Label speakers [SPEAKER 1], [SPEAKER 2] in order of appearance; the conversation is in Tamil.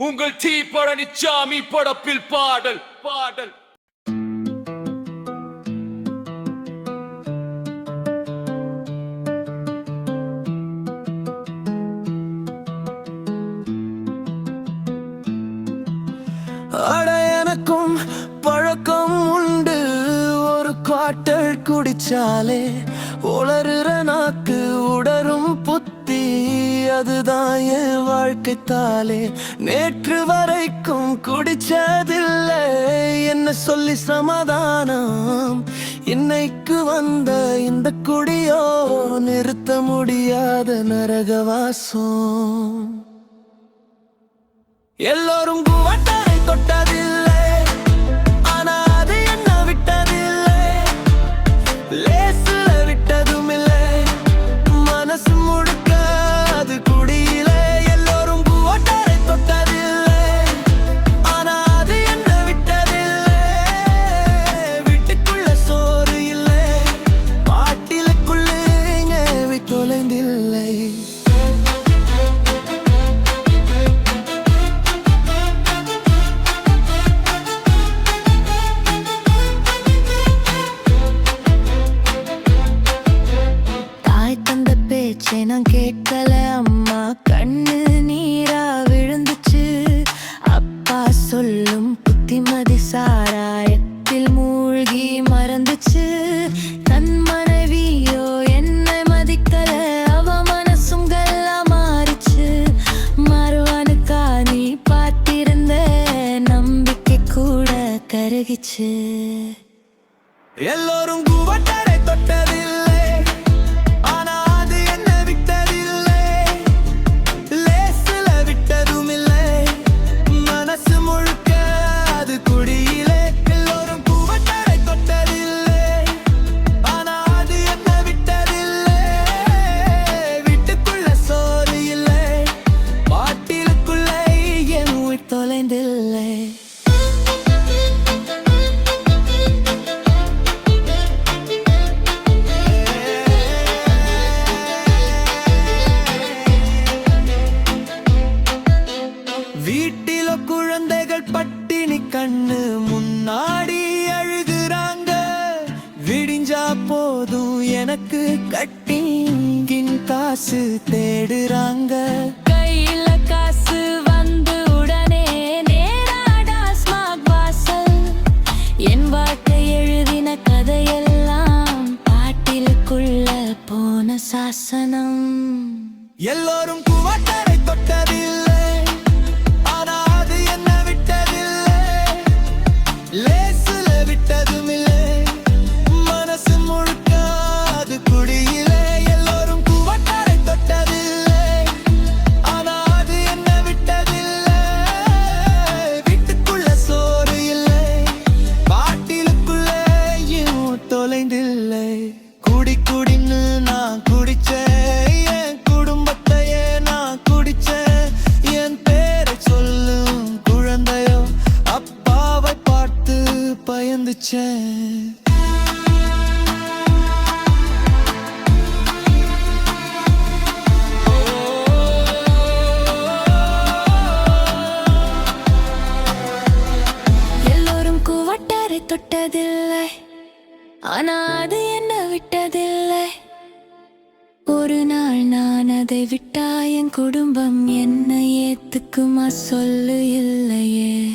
[SPEAKER 1] உங்கள் தீ சாமி படப்பில் பாடல் பாடல்.
[SPEAKER 2] குடிச்சாலே உளறுற நாக்கு உடரும் புத்தி. அதுதான் என் வாழ்க்கைத்தாலே நேற்று வரைக்கும் குடிச்சதில்லை. என்ன சொல்லி சமாதானம்? இன்னைக்கு வந்த இந்த குடியோ நிறுத்த முடியாத நரகவாசம் எல்லோரும் குவட்டரை தொட்டதில்லை நான் கேட்கல அம்மா. கண்ணு நீரா விழுந்துச்சு. அப்பா சொல்லும் புத்திமதி சாராயத்தில் மூழ்கி மறந்துச்சு. தன் மனைவியோ என்னை மதிக்கல. அவ மனசும் கல்லா மாறிச்சு. மறுவனுக்கா நீ பார்த்திருந்த நம்பிக்கை கூட கருகிச்சு. எல்லோரும் குவட்டரை தொட்டதில்லை கண்ணு முன்னாடி அழுகுறாங்க. விடிஞ்சா போதும் எனக்கு கட்டிங்கின் காசு தேடுறாங்க. கையில காசு வந்து உடனே நேராடா ஸ்மார்ட் வாசல். என் வாழ்க்கை எழுதின கதையெல்லாம் பாட்டிலுக்குள்ள போன சாசனம். எல்லோரும் குவாட்டரை தொட்டதில்லை பயந்துச்சேன். எல்லோரும் தொட்டதில்லை. ஆனா அது என்ன விட்டதில்லை. ஒரு நாள் நான் அதை விட்டா என் குடும்பம் என்ன ஏத்துக்குமா சொல்லு இல்லையே.